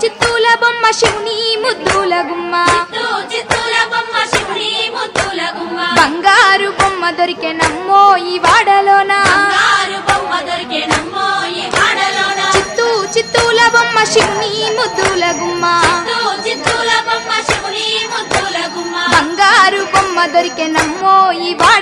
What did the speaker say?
చిత్తూల బొమ్మ శివుని ముద్దుల గుమ్మ. చిత్తూల బొమ్మ శివుని ముద్దుల గుమ్మ బంగారు బొమ్మ దొరికెనమ్మో ఈ వాడలోన బంగారు బొమ్మ ఈ వాడలోన? చిత్తూ చిత్తూల బొమ్మ శివుని ముద్దుల గుమ్మ. చిత్తూల బొమ్మ శివుని ముద్దుల గుమ్మ బంగారు బొమ్మ దొరికెనమ్మో ఈ వాడ